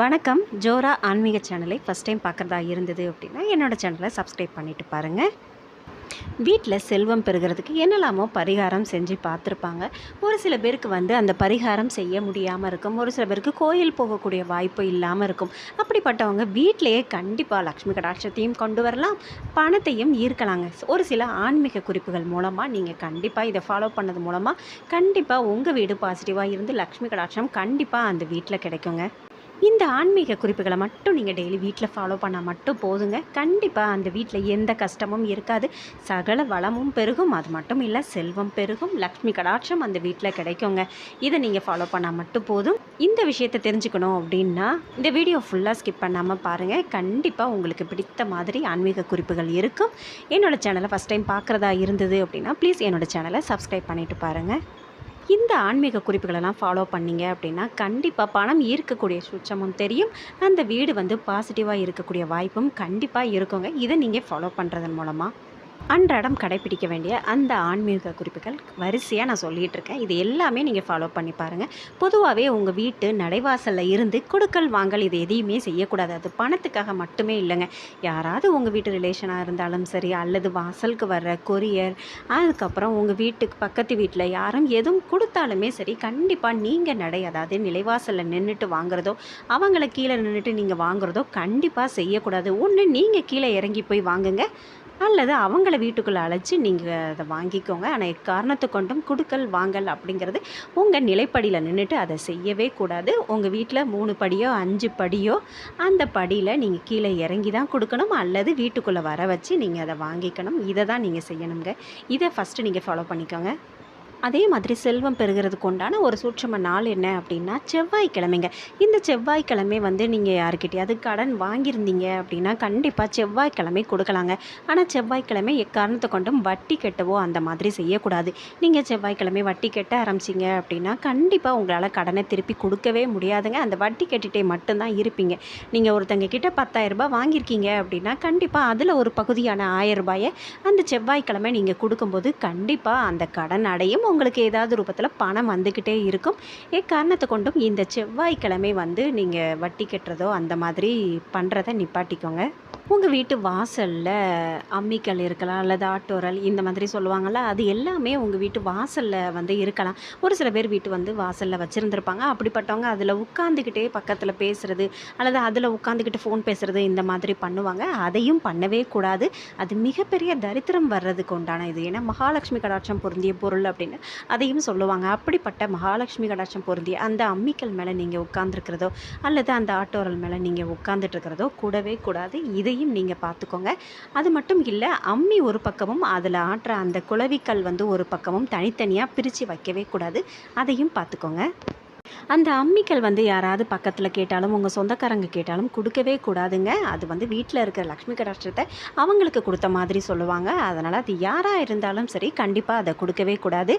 வணக்கம். ஜோரா ஆன்மீக சேனலை ஃபஸ்ட் டைம் பார்க்குறதா இருந்தது அப்படின்னா என்னோடய சேனலை சப்ஸ்கிரைப் பண்ணிட்டு பாருங்கள் வீட்டில் செல்வம் பெறுகிறதுக்கு என்னெல்லாமோ பரிகாரம் செஞ்சு பார்த்துருப்பாங்க. ஒரு சில பேருக்கு வந்து அந்த பரிகாரம் செய்ய முடியாமல் இருக்கும். ஒரு சில பேருக்கு கோயில் போகக்கூடிய வாய்ப்பு இல்லாமல் இருக்கும். அப்படிப்பட்டவங்க வீட்டிலேயே கண்டிப்பாக லக்ஷ்மி கடாட்சத்தையும் கொண்டு வரலாம். பணத்தையும் ஈர்க்கலாங்க. ஒரு சில ஆன்மீக குறிப்புகள் மூலமாக நீங்கள் கண்டிப்பாக இதை ஃபாலோ பண்ணது மூலமாக கண்டிப்பாக உங்கள் வீடு பாசிட்டிவாக இருந்து லக்ஷ்மி கடாட்சம் கண்டிப்பாக அந்த வீட்டில் கிடைக்குங்க. இந்த ஆன்மீக குறிப்புகளை மட்டும் நீங்கள் டெய்லி வீட்டில் ஃபாலோ பண்ணால் மட்டும் போதுங்க. கண்டிப்பாக அந்த வீட்டில் எந்த கஷ்டமும் இருக்காது. சகல வளமும் பெருகும். அது மட்டும் இல்லை செல்வம் பெருகும். லக்ஷ்மி கடாட்சம் அந்த வீட்டில் கிடைக்குங்க. இதை நீங்கள் ஃபாலோ பண்ணால் மட்டும் போதும். இந்த விஷயத்தை தெரிஞ்சுக்கணும் அப்படின்னா இந்த வீடியோ ஃபுல்லாக ஸ்கிப் பண்ணாமல் பாருங்கள் கண்டிப்பாக உங்களுக்கு பிடித்த மாதிரி ஆன்மீக குறிப்புகள் இருக்கும். என்னோடய சேனலை ஃபஸ்ட் டைம் பார்க்குறதா இருந்தது அப்படின்னா ப்ளீஸ் என்னோடய சேனலை சப்ஸ்கிரைப் பண்ணிவிட்டு பாருங்கள் இந்த ஆன்மீக குறிப்புகளெல்லாம் ஃபாலோ பண்ணீங்க அப்படின்னா கண்டிப்பாக பணம் ஈர்க்கக்கூடிய சுச்சமும் தெரியும். அந்த வீடு வந்து பாசிட்டிவாக இருக்கக்கூடிய வாய்ப்பும் கண்டிப்பாக இருக்குங்க. இதை நீங்கள் ஃபாலோ பண்ணுறதன் மூலமாக அன்றாடம் கடைப்பிடிக்க வேண்டிய அந்த ஆன்மீக குறிப்புகள் வரிசையாக நான் சொல்லிகிட்டு இருக்கேன். இது எல்லாமே நீங்கள் ஃபாலோ பண்ணி பாருங்கள் பொதுவாகவே உங்கள் வீட்டு நடைவாசலில் இருந்து கொடுக்கல் வாங்கல் இது எதையுமே செய்யக்கூடாது. அது பணத்துக்காக மட்டுமே இல்லைங்க. யாராவது உங்கள் வீட்டு ரிலேஷனாக இருந்தாலும் சரி அல்லது வாசலுக்கு வர்ற கொரியர் அதுக்கப்புறம் உங்கள் வீட்டுக்கு பக்கத்து வீட்டில் யாரும் எதுவும் கொடுத்தாலுமே சரி கண்டிப்பாக நீங்கள் நடை அதாவது நிலைவாசலில் நின்றுட்டு வாங்குறதோ அவங்கள கீழே நின்றுட்டு நீங்கள் வாங்குறதோ கண்டிப்பாக செய்யக்கூடாது. ஒன்று நீங்கள் கீழே இறங்கி போய் வாங்குங்க. அல்லது அவங்கள வீட்டுக்குள்ளே அழைச்சி நீங்கள் அதை வாங்கிக்கோங்க. ஆனால் எக்காரணத்தை கொண்டும் கொடுக்கல் வாங்கல் அப்படிங்கிறது உங்கள் நிலைப்படியில் நின்றுட்டு அதை செய்யவே கூடாது. உங்கள் வீட்டில் மூணு படியோ அஞ்சு படியோ அந்த படியில் நீங்கள் கீழே இறங்கி தான் கொடுக்கணும். அல்லது வீட்டுக்குள்ளே வர வச்சு நீங்கள் அதை வாங்கிக்கணும். இதை தான் நீங்கள் செய்யணுங்க இதை ஃபஸ்ட்டு நீங்கள் ஃபாலோ பண்ணிக்கோங்க. அதே மாதிரி செல்வம் பெறுகிறதுக்கு உண்டான ஒரு சூட்சம நாள் என்ன அப்படின்னா செவ்வாய்க்கிழமைங்க. இந்த செவ்வாய்க்கிழமை வந்து நீங்கள் யாருக்கிட்டையாவது கடன் வாங்கியிருந்தீங்க அப்படின்னா கண்டிப்பாக செவ்வாய்க்கிழமை கொடுக்கலாங்க. ஆனால் செவ்வாய்க்கிழமை எக்காரணத்தை கொண்டும் வட்டி கெட்டவோ அந்த மாதிரி செய்யக்கூடாது. நீங்கள் செவ்வாய்க்கிழமை வட்டி கட்ட ஆரம்பிச்சிங்க அப்படின்னா கண்டிப்பாக உங்களால் கடனை திருப்பி கொடுக்கவே முடியாதுங்க. அந்த வட்டி கட்டிட்டே மட்டும்தான் இருப்பீங்க. நீங்கள் ஒருத்தங்க கிட்ட பத்தாயிரம் ரூபாய் வாங்கியிருக்கீங்க அப்படின்னா கண்டிப்பாக அதில் ஒரு பகுதியான ஆயிரம் ரூபாயை அந்த செவ்வாய்க்கிழமை நீங்கள் கொடுக்கும்போது கண்டிப்பாக அந்த கடன் அடையும். உங்களுக்கு ஏதாவது ரூபத்தில் பணம் வந்துக்கிட்டே இருக்கும். எக்காரணத்தை கொண்டும் இந்த செவ்வாய்க்கிழமை வந்து நீங்கள் வட்டி கட்டுறதோ அந்த மாதிரி பண்ணுறதை நிப்பாட்டிக்கோங்க. உங்கள் வீட்டு வாசலில் அம்மிக்கல் இருக்கலாம் அல்லது ஆட்டோரல் இந்த மாதிரி சொல்லுவாங்கள்ல அது எல்லாமே உங்கள் வீட்டு வாசலில் வந்து இருக்கலாம். ஒரு சில பேர் வீட்டு வந்து வாசலில் வச்சுருந்துருப்பாங்க. அப்படிப்பட்டவங்க அதில் உட்காந்துக்கிட்டே பக்கத்தில் பேசுகிறது அல்லது அதில் உட்காந்துக்கிட்டு ஃபோன் பேசுகிறது இந்த மாதிரி பண்ணுவாங்க. அதையும் பண்ணவே கூடாது. அது மிகப்பெரிய தரித்திரம் வர்றதுக்கு உண்டான இது. ஏன்னா மகாலட்சுமி கடாட்சம் பொருந்திய பொருள் அப்படின்னு அதையும் சொல்லுவாங்க. அப்படிப்பட்ட மகாலட்சுமி கடாட்சம் பொருந்திய அந்த அம்மிக்கல் மேலே நீங்கள் உட்காந்துருக்கிறதோ அல்லது அந்த ஆட்டோரல் மேலே நீங்கள் உட்காந்துட்டு இருக்கிறதோ கூடவே கூடாது. இது இதையும் நீங்கள் பார்த்துக்கோங்க. அது மட்டும் இல்லை அம்மி ஒரு பக்கமும் அதில் ஆட்டுற அந்த குளவிக்கல் வந்து ஒரு பக்கமும் தனித்தனியாக பிரித்து வைக்கவே கூடாது. அதையும் பார்த்துக்கோங்க. அந்த அம்மிக்கல் வந்து யாராவது பக்கத்தில் கேட்டாலும் உங்கள் சொந்தக்காரங்க கேட்டாலும் கொடுக்கவே கூடாதுங்க. அது வந்து வீட்டில் இருக்கிற லக்ஷ்மி கடாஷ்டத்தை அவங்களுக்கு கொடுத்த மாதிரி சொல்லுவாங்க. அதனால் அது யாராக இருந்தாலும் சரி கண்டிப்பாக அதை கொடுக்கவே கூடாது.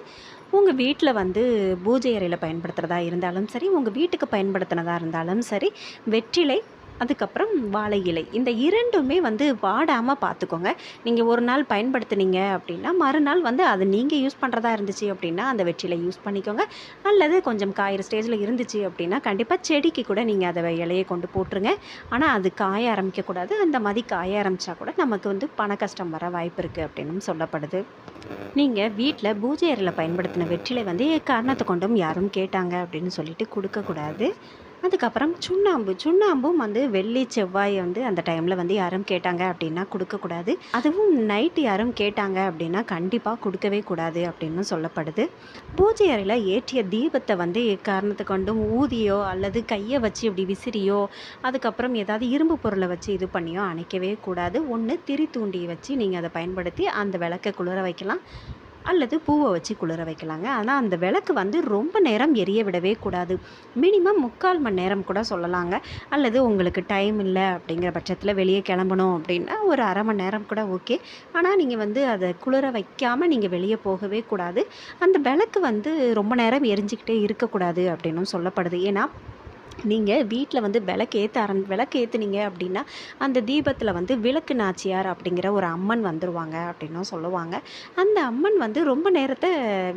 உங்கள் வீட்டில் வந்து பூஜை அறையில் பயன்படுத்துகிறதா இருந்தாலும் சரி உங்கள் வீட்டுக்கு பயன்படுத்தினதாக இருந்தாலும் சரி வெற்றிலை அதுக்கப்புறம் வாழை இலை. இந்த இரண்டுமே வந்து வாடாமல் பார்த்துக்கோங்க நீங்கள் ஒரு நாள் பயன்படுத்துனீங்க அப்படின்னா மறுநாள் வந்து அது நீங்கள் யூஸ் பண்ணுறதா இருந்துச்சு அப்படின்னா அந்த வெற்றிலை யூஸ் பண்ணிக்கோங்க. அல்லது கொஞ்சம் காயிற ஸ்டேஜில் இருந்துச்சு அப்படின்னா கண்டிப்பாக செடிக்கு கூட நீங்கள் அதை இலையை கொண்டு போட்டுருங்க. ஆனால் அது காய ஆரம்பிக்கக்கூடாது. அந்த மாதிரி காய ஆரம்பித்தா கூட நமக்கு வந்து பண கஷ்டம் வர வாய்ப்பு இருக்குது அப்படின்னும் சொல்லப்படுது. நீங்கள் வீட்டில் பூஜை அறையில் பயன்படுத்தின வெற்றிலை வந்து காரணத்தை கொண்டும் யாரும் கேட்டாங்க அப்படின்னு சொல்லிட்டு கொடுக்கக்கூடாது. அதுக்கப்புறம் சுண்ணாம்பு. சுண்ணாம்பும் வந்து வெள்ளி செவ்வாய் வந்து அந்த டைமில் வந்து யாரும் கேட்டாங்க அப்படின்னா கொடுக்கக்கூடாது அதுவும் நைட்டு யாரும் கேட்டாங்க அப்படின்னா கண்டிப்பாக கொடுக்கவே கூடாது அப்படின்னு சொல்லப்படுது. பூஜை அறையில் ஏற்றிய தீபத்தை வந்து காரணத்தை கொண்டும் ஊதியோ அல்லது கையை வச்சு இப்படி விசிறியோ அதுக்கப்புறம் ஏதாவது இரும்பு பொருளை வச்சு இது பண்ணியோ அணைக்கவே கூடாது. ஒன்று திரி தூண்டியை வச்சு நீங்கள் அதை பயன்படுத்தி அந்த விளக்கை குளிர வைக்கலாம். அல்லது பூவை வச்சு குளிர வைக்கலாங்க. ஆனால் அந்த விளக்கு வந்து ரொம்ப நேரம் எரிய விடவே கூடாது. மினிமம் முக்கால் மணி நேரம் கூட சொல்லலாங்க. அல்லது உங்களுக்கு டைம் இல்லை அப்படிங்கிற பட்சத்தில் வெளியே கிளம்பணும் அப்படின்னா ஒரு அரை மணி நேரம் கூட ஓகே ஆனால் நீங்கள் வந்து அதை குளிர வைக்காமல் நீங்கள் வெளியே போகவே கூடாது. அந்த விளக்கு வந்து ரொம்ப நேரம் எரிஞ்சிக்கிட்டே இருக்கக்கூடாது அப்படின்னும் சொல்லப்படுது. ஏன்னா நீங்கள் வீட்டில் வந்து விளக்கேற்ற ஆரம் விளக்கேற்றுனீங்க அப்படின்னா அந்த தீபத்தில் வந்து விளக்கு நாச்சியார் அப்படிங்கிற ஒரு அம்மன் வந்துருவாங்க அப்படின்னும் சொல்லுவாங்க. அந்த அம்மன் வந்து ரொம்ப நேரத்தை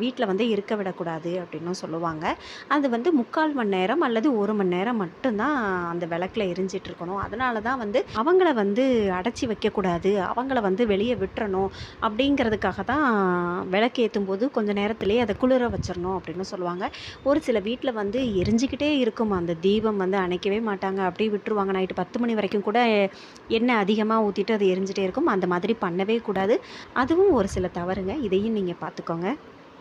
வீட்டில் வந்து இருக்க விடக்கூடாது அப்படின்னும் சொல்லுவாங்க. அது வந்து முக்கால் மணி நேரம் அல்லது ஒரு மணி நேரம் மட்டும்தான் அந்த விளக்கில் எரிஞ்சிட்டு இருக்கணும். அதனால தான் வந்து அவங்கள வந்து அடைச்சி வைக்கக்கூடாது அவங்கள வந்து வெளியே விட்டுறணும் அப்படிங்கிறதுக்காக தான் விளக்கேற்றும் போது கொஞ்சம் நேரத்திலேயே அதை குளிர வச்சிடணும் அப்படின்னு சொல்லுவாங்க. ஒரு சில வீட்டில் வந்து எரிஞ்சிக்கிட்டே இருக்கும் அந்த தீபம் வந்து அணைக்கவே மாட்டாங்க. அப்படியே விட்டுருவாங்க. நைட்டு பத்து மணி வரைக்கும் கூட எண்ணெய் அதிகமாக ஊற்றிட்டு அது எரிஞ்சிட்டே இருக்கும். அந்த மாதிரி பண்ணவே கூடாது. அதுவும் ஒரு சில தவறுங்க. இதையும் நீங்கள் பார்த்துக்கோங்க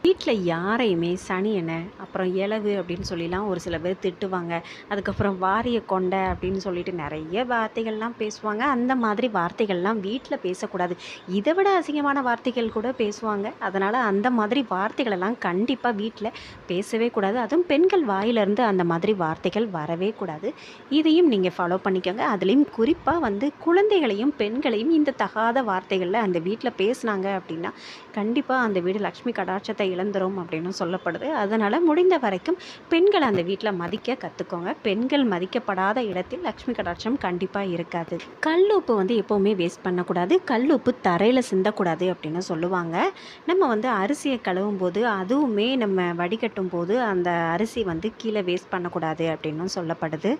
வீட்டில் யாரையுமே சனியனை அப்புறம் இலவு அப்படின்னு சொல்லிலாம் ஒரு சில பேர் திட்டுவாங்க. அதுக்கப்புறம் வாரிய கொண்டை அப்படின்னு சொல்லிட்டு நிறைய வார்த்தைகள்லாம் பேசுவாங்க. அந்த மாதிரி வார்த்தைகள்லாம் வீட்டில் பேசக்கூடாது. இதை விட அசிங்கமான வார்த்தைகள் கூட பேசுவாங்க. அதனால் அந்த மாதிரி வார்த்தைகளெல்லாம் கண்டிப்பாக வீட்டில் பேசவே கூடாது. அதுவும் பெண்கள் வாயிலிருந்து அந்த மாதிரி வார்த்தைகள் வரவே கூடாது. இதையும் நீங்கள் ஃபாலோ பண்ணிக்கோங்க. அதுலேயும் குறிப்பாக வந்து குழந்தைகளையும் பெண்களையும் இந்த தகாத வார்த்தைகளில் அந்த வீட்டில் பேசுனாங்க அப்படின்னா கண்டிப்பாக அந்த வீடு லக்ஷ்மி கடாட்சத்தை இழந்துரும் அப்படின்னு சொல்லப்படுது. அதனால் முடிந்த வரைக்கும் பெண்களை அந்த வீட்டில் மதிக்க கற்றுக்கோங்க பெண்கள் மதிக்கப்படாத இடத்தில் லக்ஷ்மி கடாட்சம் கண்டிப்பாக இருக்காது. கல் உப்பு வந்து எப்போவுமே வேஸ்ட் பண்ணக்கூடாது. கல் உப்பு தரையில் சிந்தக்கூடாது அப்படின்னு சொல்லுவாங்க. நம்ம வந்து அரிசியை கழுவும் போது அதுவுமே நம்ம வடிகட்டும் போது அந்த அரிசி வந்து கீழே வேஸ்ட் பண்ணக்கூடாது அப்படின்னும் சொல்லப்படுது.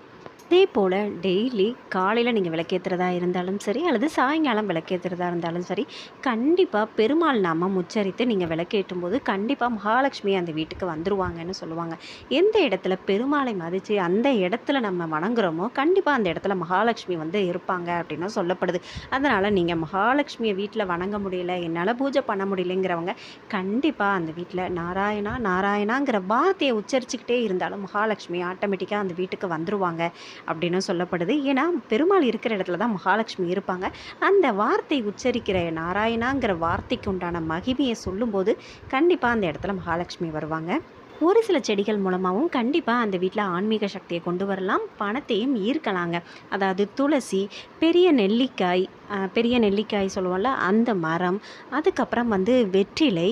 அதே போல் டெய்லி காலையில் நீங்கள் விளக்கேற்றுறதா இருந்தாலும் சரி அல்லது சாயங்காலம் விளக்கேற்றுறதா இருந்தாலும் சரி கண்டிப்பாக பெருமாள் நாமம் உச்சரித்து நீங்கள் விளக்கேற்றும் போது கண்டிப்பாக மகாலட்சுமி அந்த வீட்டுக்கு வந்துருவாங்கன்னு சொல்லுவாங்க. எந்த இடத்துல பெருமாளை மதித்து அந்த இடத்துல நம்ம வணங்குறோமோ கண்டிப்பாக அந்த இடத்துல மகாலட்சுமி வந்து இருப்பாங்க அப்படின்னு சொல்லப்படுது. அதனால் நீங்கள் மகாலட்சுமியை வீட்டில் வணங்க முடியல என்னால் பூஜை பண்ண முடியலைங்கிறவங்க கண்டிப்பாக அந்த வீட்டில் நாராயணா நாராயணாங்கிற வார்த்தையை உச்சரிச்சுக்கிட்டே இருந்தாலும் மகாலட்சுமி ஆட்டோமேட்டிக்காக அந்த வீட்டுக்கு வந்துருவாங்க. அப்படின்னு சொல்லப்படுது. ஏன்னா பெருமாள் இருக்கிற இடத்துல தான் மகாலட்சுமி இருப்பாங்க. அந்த வார்த்தை உச்சரிக்கிற நாராயணாங்கிற வார்த்தைக்கு உண்டான மகிமையை சொல்லும்போது கண்டிப்பாக அந்த இடத்துல மகாலட்சுமி வருவாங்க. ஒரு சில செடிகள் மூலமாகவும் கண்டிப்பாக அந்த வீட்டில் ஆன்மீக சக்தியை கொண்டு வரலாம். பணத்தையும் ஈர்க்கலாங்க. அதாவது துளசி பெரிய நெல்லிக்காய் பெரிய நெல்லிக்காய் சொல்லுவோம்ல அந்த மரம் அதுக்கப்புறம் வந்து வெற்றிலை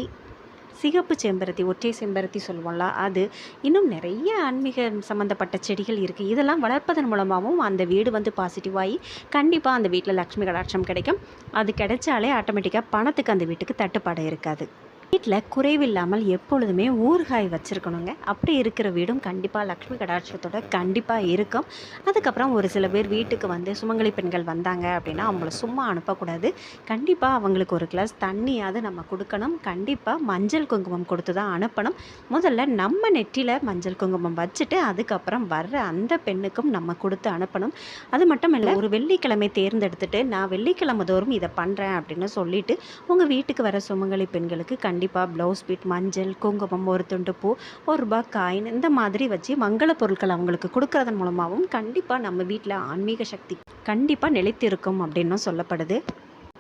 சிகப்பு செம்பருத்தி ஒற்றை செம்பருத்தி சொல்லுவோம்ல அது இன்னும் நிறைய ஆன்மீக சம்மந்தப்பட்ட செடிகள் இருக்குது இதெல்லாம் வளர்ப்பதன் மூலமாகவும் அந்த வீடு வந்து பாசிட்டிவாகி கண்டிப்பாக அந்த வீட்டில் லக்ஷ்மி கடாட்சம் கிடைக்கும். அது கிடைச்சாலே ஆட்டோமேட்டிக்காக பணத்துக்கு அந்த வீட்டுக்கு தட்டுப்பாடு இருக்காது. வீட்டில் குறைவில்லாமல் எப்பொழுதுமே ஊறுகாய் வச்சுருக்கணுங்க. அப்படி இருக்கிற வீடும் கண்டிப்பாக லக்ஷ்மி கடாட்சத்தோட கண்டிப்பாக இருக்கும். அதுக்கப்புறம் ஒரு சில பேர் வீட்டுக்கு வந்து சுமங்கலி பெண்கள் வந்தாங்க அப்படின்னா அவங்கள சும்மா அனுப்பக்கூடாது. கண்டிப்பாக அவங்களுக்கு ஒரு கிளாஸ் தண்ணியாவது நம்ம கொடுக்கணும். கண்டிப்பாக மஞ்சள் குங்குமம் கொடுத்து தான் அனுப்பணும். முதல்ல நம்ம நெற்றியில் மஞ்சள் குங்குமம் வச்சுட்டு அதுக்கப்புறம் வர்ற அந்த பெண்ணுக்கும் நம்ம கொடுத்து அனுப்பணும். அது மட்டும் இல்லை ஒரு வெள்ளிக்கிழமை தேர்ந்தெடுத்துட்டு நான் வெள்ளிக்கிழமை தோறும் இதை பண்ணுறேன் அப்படின்னு சொல்லிட்டு உங்கள் வீட்டுக்கு வர சுமங்கலி பெண்களுக்கு கண்டிப்பாக ப்ளவுஸ் பீட் மஞ்சள் குங்குமம் ஒரு துண்டு பூ ஒரு ரூபாய் காயின் இந்த மாதிரி வச்சு மங்கள பொருட்கள் அவங்களுக்கு கொடுக்கறதன் மூலமாகவும் கண்டிப்பாக நம்ம வீட்டில் ஆன்மீக சக்தி கண்டிப்பாக நிலைத்திருக்கும் அப்படின்னும் சொல்லப்படுது.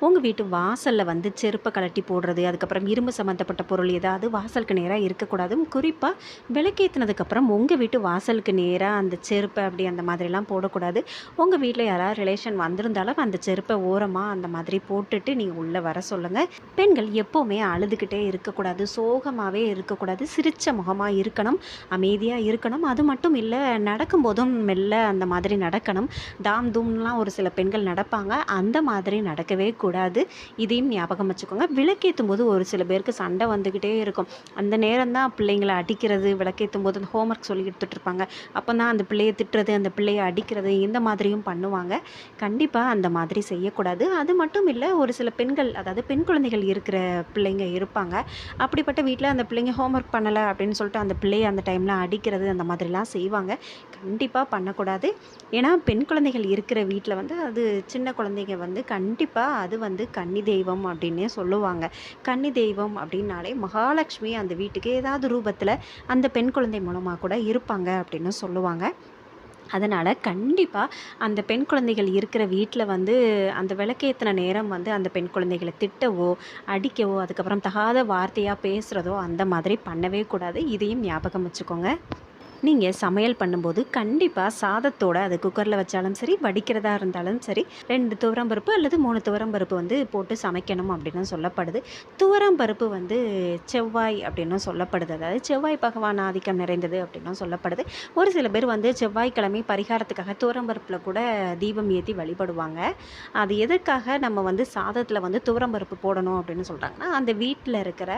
உங்கள் வீட்டு வாசலில் வந்து செருப்பை கழட்டி போடுறது அதுக்கப்புறம் இரும்பு சம்மந்தப்பட்ட பொருள் ஏதாவது வாசலுக்கு நேராக இருக்கக்கூடாது. குறிப்பாக விளக்கேற்றினதுக்கப்புறம் உங்கள் வீட்டு வாசலுக்கு நேராக அந்த செருப்பை அப்படி அந்த மாதிரிலாம் போடக்கூடாது. உங்கள் வீட்டில் யாராவது ரிலேஷன் வந்திருந்தாலும் அந்த செருப்பை ஓரமாக அந்த மாதிரி போட்டுட்டு நீங்கள் உள்ளே வர சொல்லுங்கள் பெண்கள் எப்போவுமே அழுதுகிட்டே இருக்கக்கூடாது சோகமாகவே இருக்கக்கூடாது சிரித்த முகமாக இருக்கணும் அமைதியாக இருக்கணும். அது மட்டும் இல்லை நடக்கும்போதும் மெல்ல அந்த மாதிரி நடக்கணும். தாம் தூம்லாம் ஒரு சில பெண்கள் நடப்பாங்க. அந்த மாதிரி நடக்கவே கூடாது. இதையும் ஞாபகம் வச்சுக்கோங்க. விளக்கேற்றும் போது ஒரு சில பேருக்கு சண்டை வந்துக்கிட்டே இருக்கும். அந்த நேரம் தான் பிள்ளைங்களை அடிக்கிறது விளக்கேற்றும் போது அந்த ஹோம்ஒர்க் சொல்லி கொடுத்துட்டு இருப்பாங்க அப்போ தான் அந்த பிள்ளையை திட்டுறது அந்த பிள்ளையை அடிக்கிறது இந்த மாதிரியும் பண்ணுவாங்க. கண்டிப்பாக அந்த மாதிரி செய்யக்கூடாது. அது மட்டும் இல்லை ஒரு சில பெண்கள் அதாவது பெண் குழந்தைகள் இருக்கிற பிள்ளைங்க இருப்பாங்க. அப்படிப்பட்ட வீட்டில் அந்த பிள்ளைங்க ஹோம்ஒர்க் பண்ணலை அப்படின்னு சொல்லிட்டு அந்த பிள்ளையை அந்த டைமில் அடிக்கிறது அந்த மாதிரிலாம் செய்வாங்க. கண்டிப்பாக பண்ணக்கூடாது. ஏன்னா பெண் குழந்தைகள் இருக்கிற வீட்டில் வந்து அது சின்ன குழந்தைங்க வந்து கண்டிப்பாக அது வந்து கன்னி தெய்வம் அப்படின்னே சொல்லுவாங்க. கன்னி தெய்வம் அப்படின்னாலே மகாலட்சுமி அந்த வீட்டுக்கு ஏதாவது ரூபத்தில் அந்த பெண் குழந்தை மூலமாக கூட இருப்பாங்க அப்படின்னு சொல்லுவாங்க. அதனால் கண்டிப்பாக அந்த பெண் குழந்தைகள் இருக்கிற வீட்டில் வந்து அந்த விளக்கேற்றின நேரம் வந்து அந்த பெண் குழந்தைகளை திட்டவோ அடிக்கவோ அதுக்கப்புறம் தகாத வார்த்தையாக பேசுகிறதோ அந்த மாதிரி பண்ணவே கூடாது. இதையும் ஞாபகம் வச்சுக்கோங்க. நீங்கள் சமையல் பண்ணும்போது கண்டிப்பாக சாதத்தோட அது குக்கரில் வச்சாலும் சரி வடிக்கிறதா இருந்தாலும் சரி ரெண்டு துவரம் பருப்பு அல்லது மூணு துவரம் பருப்பு வந்து போட்டு சமைக்கணும் அப்படின்னு சொல்லப்படுது. துவரம் பருப்பு வந்து செவ்வாய் அப்படின்னும் சொல்லப்படுது. அதாவது செவ்வாய் பகவான் ஆதிக்கம் நிறைந்தது அப்படின்னும் சொல்லப்படுது. ஒரு சில பேர் வந்து செவ்வாய்க்கிழமை பரிகாரத்துக்காக துவரம் பருப்பில் கூட தீபம் ஏற்றி வழிபடுவாங்க. அது எதற்காக நம்ம வந்து சாதத்தில் வந்து துவரம் பருப்பு போடணும் அப்படின்னு சொல்கிறாங்கன்னா அந்த வீட்டில் இருக்கிற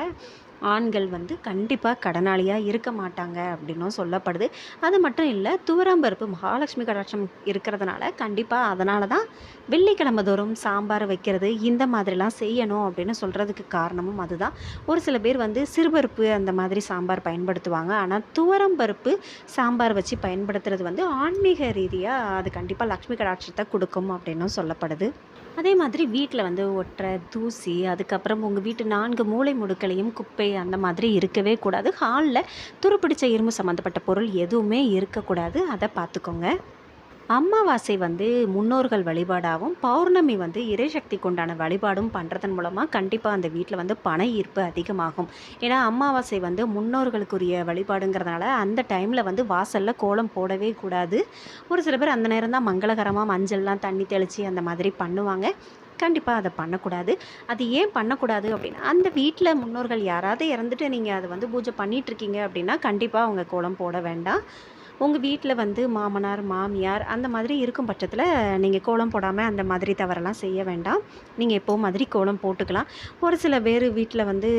ஆண்கள் வந்து கண்டிப்பாக கடனாளியாக இருக்க மாட்டாங்க அப்படின்னும் சொல்லப்படுது. அது மட்டும் இல்லை துவரம்பருப்பு மகாலட்சுமி கடாட்சம் இருக்கிறதுனால கண்டிப்பாக அதனால தான் வெள்ளிக்கிழமை தோறும் சாம்பார் வைக்கிறது இந்த மாதிரிலாம் செய்யணும் அப்படின்னு சொல்கிறதுக்கு காரணமும் அதுதான். ஒரு சில பேர் வந்து சிறுபருப்பு அந்த மாதிரி சாம்பார் பயன்படுத்துவாங்க. ஆனால் துவரம்பருப்பு சாம்பார் வச்சு பயன்படுத்துறது வந்து ஆன்மீக ரீதியாக அது கண்டிப்பாக லக்ஷ்மி கடாட்சத்தை கொடுக்கும் அப்படின்னும் சொல்லப்படுது. அதே மாதிரி வீட்டில் வந்து ஒட்டுற தூசி அதுக்கப்புறம் உங்கள் வீட்டு நான்கு மூலை முடுக்களையும் குப்பை அந்த மாதிரி இருக்கவே கூடாது. ஹாலில் துருப்பிடிச்ச இரும்பு சம்மந்தப்பட்ட பொருள் எதுவுமே இருக்கக்கூடாது. அதை பார்த்துக்கோங்க அமாவாசை வந்து முன்னோர்கள் வழிபாடாகவும் பௌர்ணமி வந்து இறைசக்தி கொண்டான வழிபாடும் பண்ணுறதன் மூலமாக கண்டிப்பாக அந்த வீட்டில் வந்து பண ஈர்ப்பு அதிகமாகும். ஏன்னா அமாவாசை வந்து முன்னோர்களுக்குரிய வழிபாடுங்கிறதுனால அந்த டைமில் வந்து வாசலில் கோலம் போடவே கூடாது. ஒரு சில பேர் அந்த நேரம் தான் மங்களகரமாக மஞ்சள்லாம் தண்ணி தெளித்து அந்த மாதிரி பண்ணுவாங்க. கண்டிப்பாக அதை பண்ணக்கூடாது. அது ஏன் பண்ணக்கூடாது அப்படின்னா அந்த வீட்டில் முன்னோர்கள் யாராவது இறந்துட்டு நீங்கள் அதை வந்து பூஜை பண்ணிகிட்ருக்கீங்க அப்படின்னா கண்டிப்பாக அவங்க கோலம் போட வேண்டாம். உங்கள் வீட்டில் வந்து மாமனார் மாமியார் அந்த மாதிரி இருக்கும் பட்சத்தில் நீங்கள் கோலம் போடாமல் அந்த மாதிரி தவறெல்லாம் செய்ய வேண்டாம். நீங்கள் எப்போ மாதிரி கோலம் போட்டுக்கலாம். ஒரு சில பேர் வீட்டில் வந்து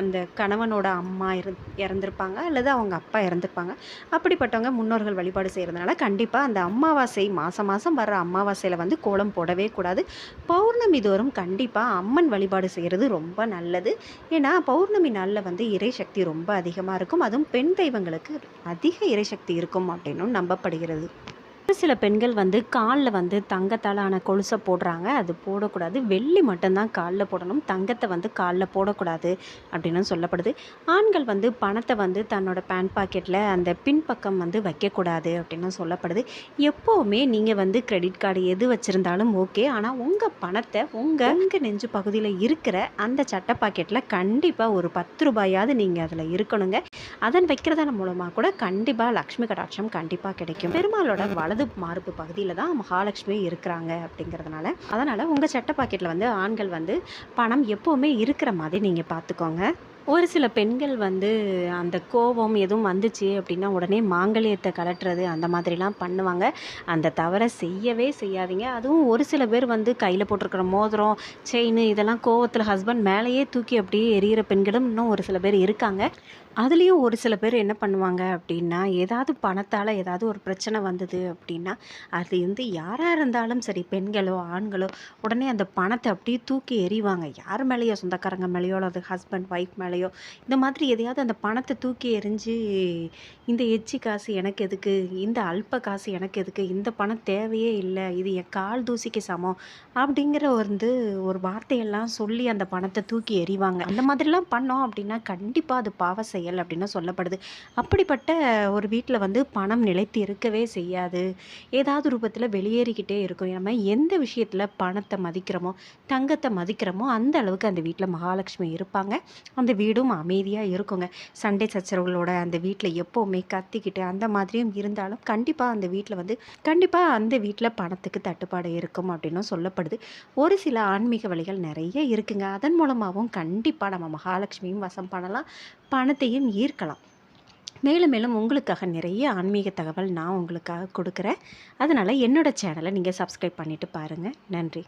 அந்த கணவனோட அம்மா இரு இறந்துருப்பாங்க அல்லது அவங்க அப்பா இறந்துருப்பாங்க. அப்படிப்பட்டவங்க முன்னோர்கள் வழிபாடு செய்கிறதுனால கண்டிப்பாக அந்த அமாவாசை மாதம் மாதம் வர்ற அமாவாசையில் வந்து கோலம் போடவே கூடாது. பௌர்ணமி தோறும் கண்டிப்பாக அம்மன் வழிபாடு செய்கிறது ரொம்ப நல்லது. ஏன்னா பௌர்ணமி நாளில் வந்து இறை சக்தி ரொம்ப அதிகமாக இருக்கும். அதுவும் பெண் தெய்வங்களுக்கு அதிக இறைசக்தி சக்தி இருக்கும் அப்படின்னும் நம்பப்படுகிறது. ஒரு சில பெண்கள் வந்து காலில் வந்து தங்கத்தால் ஆன கொலுசை போடுறாங்க. அது போடக்கூடாது. வெள்ளி மட்டும்தான் காலில் போடணும். தங்கத்தை வந்து காலில் போடக்கூடாது அப்படின்னு சொல்லப்படுது. ஆண்கள் வந்து பணத்தை வந்து தன்னோட பேண்ட் பாக்கெட்டில் அந்த பின்பக்கம் வந்து வைக்கக்கூடாது அப்படின்னு சொல்லப்படுது. எப்போவுமே நீங்கள் வந்து கிரெடிட் கார்டு எது வச்சுருந்தாலும் ஓகே ஆனால் உங்கள் பணத்தை உங்கள் உங்கள் நெஞ்சு பகுதியில் இருக்கிற அந்த சட்டை பாக்கெட்டில் கண்டிப்பாக ஒரு பத்து ரூபாயாவது நீங்கள் அதில் இருக்கணுங்க. அதன் வைக்கிறதன் மூலமாக கூட கண்டிப்பாக லக்ஷ்மி கடாட்சம் கண்டிப்பாக கிடைக்கும். பெருமாளோட வலது மார்பு பகுதியில் தான் மகாலட்சுமி இருக்கிறாங்க அப்படிங்கிறதுனால. அதனால் உங்கள் சட்ட பாக்கெட்டில் வந்து ஆண்கள் வந்து பணம் எப்போவுமே இருக்கிற மாதிரி நீங்கள் பார்த்துக்கோங்க ஒரு சில பெண்கள் வந்து அந்த கோபம் எதுவும் வந்துச்சு அப்படின்னா உடனே மாங்கல்யத்தை கலட்டுறது அந்த மாதிரிலாம் பண்ணுவாங்க. அந்த தவறை செய்யவே செய்யாதீங்க. அதுவும் ஒரு சில பேர் வந்து கையில் போட்டிருக்கிற மோதிரம் செயின் இதெல்லாம் கோவத்தில் ஹஸ்பண்ட் மேலேயே தூக்கி அப்படியே எரியிற பெண்களும் இன்னும் ஒரு சில பேர் இருக்காங்க. அதுலேயும் ஒரு சில பேர் என்ன பண்ணுவாங்க அப்படின்னா ஏதாவது பணத்தால் ஏதாவது ஒரு பிரச்சனை வந்தது அப்படின்னா அது வந்து யாராக இருந்தாலும் சரி பெண்களோ ஆண்களோ உடனே அந்த பணத்தை அப்படியே தூக்கி எறிவாங்க. யார் மேலேயோ சொந்தக்காரங்க மேலேயோ அல்லது ஹஸ்பண்ட் ஒய்ஃப் மேலேயோ இந்த மாதிரி எதையாவது அந்த பணத்தை தூக்கி எறிஞ்சு இந்த எச்சி காசு எனக்கு எதுக்கு இந்த அல்ப காசு எனக்கு எதுக்கு இந்த பணம் தேவையே இல்லை இது என் கால் தூசிக்கு சமம் அப்படிங்கிற வந்து ஒரு வார்த்தையெல்லாம் சொல்லி அந்த பணத்தை தூக்கி எறிவாங்க. அந்த மாதிரிலாம் பண்ணோம் அப்படின்னா கண்டிப்பாக அது பாவ செயல் செயல் அப்படின்னு சொல்லப்படுது. அப்படிப்பட்ட ஒரு வீட்டில் வந்து பணம் நிலைத்து இருக்கவே செய்யாது. ஏதாவது ரூபத்தில் வெளியேறிக்கிட்டே இருக்கும். நம்ம எந்த விஷயத்தில் பணத்தை மதிக்கிறோமோ தங்கத்தை மதிக்கிறோமோ அந்த அளவுக்கு அந்த வீட்டில் மகாலட்சுமி இருப்பாங்க. அந்த வீடும் அமைதியாக இருக்குங்க. சண்டை சச்சரவுகளோட அந்த வீட்டில் எப்போவுமே கத்திக்கிட்டு அந்த மாதிரியும் இருந்தாலும் கண்டிப்பாக அந்த வீட்டில் வந்து கண்டிப்பாக அந்த வீட்டில் பணத்துக்கு தட்டுப்பாடு இருக்கும் அப்படின்னும் சொல்லப்படுது. ஒரு சில ஆன்மீக வழிகள் நிறைய இருக்குங்க. அதன் மூலமாகவும் கண்டிப்பாக நம்ம மகாலட்சுமியும் வசம் பண்ணலாம். பணத்தையும் ஈர்க்கலாம். மேலும் மேலும் உங்களுக்காக நிறைய ஆன்மீக தகவல் நான் உங்களுக்காக கொடுக்குறேன். அதனால் என்னோடய சேனலை நீங்கள் சப்ஸ்கிரைப் பண்ணிவிட்டு பாருங்கள் நன்றி.